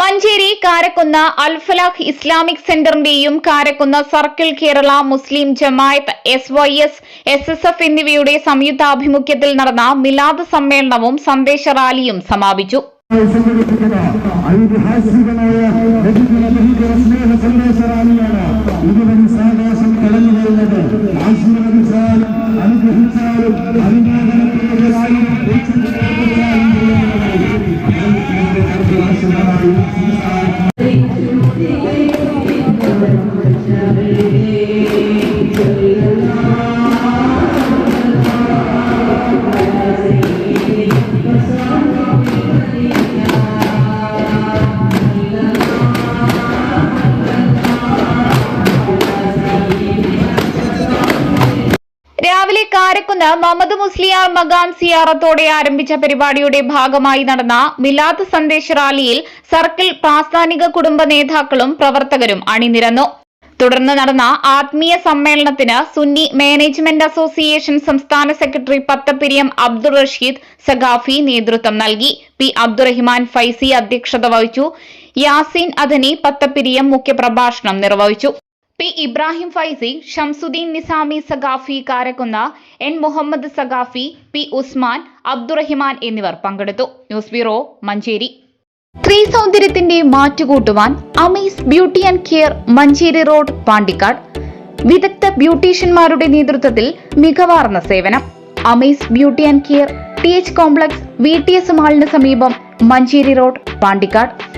Manjeri Karakunnu Alfalaq Islamic സെന്ററിന്റെയും Karakkunnu circle Kerala Muslim Jamaat S Y S S S F എന്നിവയുടെ സംയുക്താഭിമുഖ്യത്തിൽ നടന്ന മിലാദ് സമ്മേളനവും സന്ദേശ റാലിയും സമാപിച്ചു. Gracias. കാരക്കുന്ന് മുഹമ്മദ് മുസ്ലിയാർ മകാം സിയാറത്തോടെ ആരംഭിച്ച പരിപാടിയുടെ ഭാഗമായി നടന്ന മിലാദ് സന്ദേശ റാലിയിൽ സർക്കിൾ പ്രാസ്ഥാനിക കുടുംബ നേതാക്കളും പ്രവർത്തകരും അണിനിരന്നു. തുടർന്ന് നടന്ന ആത്മീയ സമ്മേളനത്തിന് സുന്നി മാനേജ്മെന്റ് അസോസിയേഷൻ സംസ്ഥാന സെക്രട്ടറി പത്തപ്പിരിയം അബ്ദുൾ റഷീദ് സഖാഫി നേതൃത്വം നൽകി. പി അബ്ദുറഹിമാൻ ഫൈസി അധ്യക്ഷത വഹിച്ചു. യാസീൻ അദനി പത്തപ്പിരിയം മുഖ്യപ്രഭാഷണം നിർവഹിച്ചു. P Ibrahim Faizy Shamsuddin Nizami Saqafi Karakkunnu N Muhammad Saqafi P Usman Abdurahman എന്നിവർ പങ്കെടുത്തു. News bureau Manjeri. സ്ത്രീ സൗന്ദര്യത്തിന്റെ മാറ്റുകൂട്ടുവാൻ Amees beauty and care Manjeri road Pandikkad. വിദഗ്ധ ബ്യൂട്ടീഷ്യന്മാരുടെ നേതൃത്വത്തിൽ മികവാർന്ന സേവനം. Amees beauty and care T H complex V T S മാളിന് സമീപം മഞ്ചേരി റോഡ് പാണ്ടിക്കാട്.